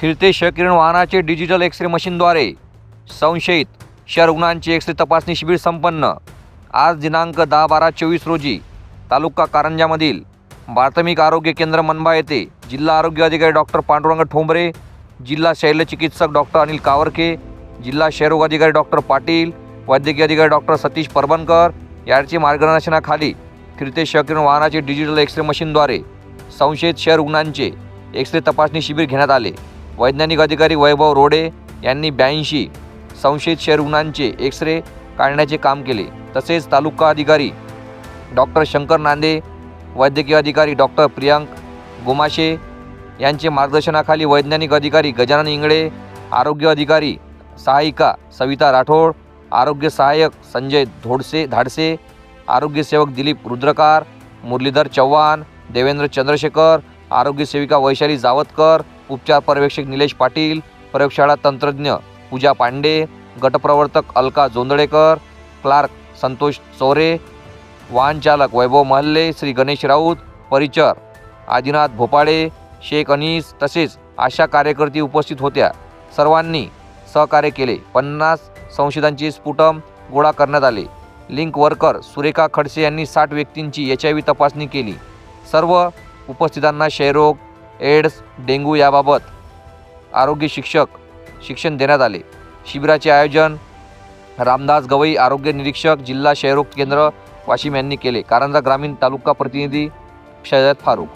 फिरते क्षकिरण वाहनाचे digital x ray मशीनद्वारे. संशयित शहर रुग्णांची एक्सरे तपासणी शिबिर संपन्न. आज दिनांक दहा बारा चोवीस रोजी तालुका कारंजामधील प्राथमिक आरोग्य केंद्र मनबा येथे जिल्हा आरोग्य अधिकारी डॉक्टर पांडुरंग ठोंबरे जिल्हा शैल्यचिकित्सक डॉक्टर अनिल कावरके जिल्हा क्षयरोग अधिकारी डॉक्टर पाटील वैद्यकीय अधिकारी डॉक्टर सतीश परबनकर यांच्या मार्गदर्शनाखाली फिरते क्षकिरण वाहनाचे डिजिटल एक्सरे मशीनद्वारे संशयित शहर रुग्णांचे एक्सरे तपासणी शिबिर घेण्यात आले. वैज्ञानिक अधिकारी वैभव रोडे यांनी ब्याऐंशी संशयित शेरुग्णांचे एक्स एक्सरे काढण्याचे काम केले. तसेच तालुका अधिकारी डॉक्टर शंकर नांदे वैद्यकीय अधिकारी डॉक्टर प्रियांक गोमाशे यांचे मार्गदर्शनाखाली वैज्ञानिक अधिकारी गजानन इंगळे आरोग्य अधिकारी सहायिका सविता राठोड आरोग्य सहाय्यक संजय धोडसे धाडसे आरोग्यसेवक दिलीप रुद्रकार मुरलीधर चव्हाण देवेंद्र चंद्रशेखर आरोग्यसेविका वैशाली जावतकर उपचार पर्यवेक्षक निलेश पाटील प्रयोगशाळा तंत्रज्ञ पूजा पांडे गटप्रवर्तक अलका जोंदळेकर क्लार्क संतोष चोरे वाहनचालक वैभव महल्ले श्री गणेश राऊत परिचर आदिनाथ भोपाळे शेख अनीस तसेच आशा कार्यकर्ती उपस्थित होत्या. सर्वांनी सहकार्य केले. पन्नास संशोधनांचे स्फुटम गोळा करण्यात आले. लिंक वर्कर सुरेखा खडसे यांनी साठ व्यक्तींची एच आय व्ही तपासणी केली. सर्व उपस्थितांना क्षयरोग एड्स डेंग्यू याबाबत आरोग्य शिक्षक शिक्षण देण्यात आले. शिबिराचे आयोजन रामदास गवई आरोग्य निरीक्षक जिल्हा क्षयरोग केंद्र वाशिम यांनी केले. कारंजा ग्रामीण तालुका प्रतिनिधी शहद फारूक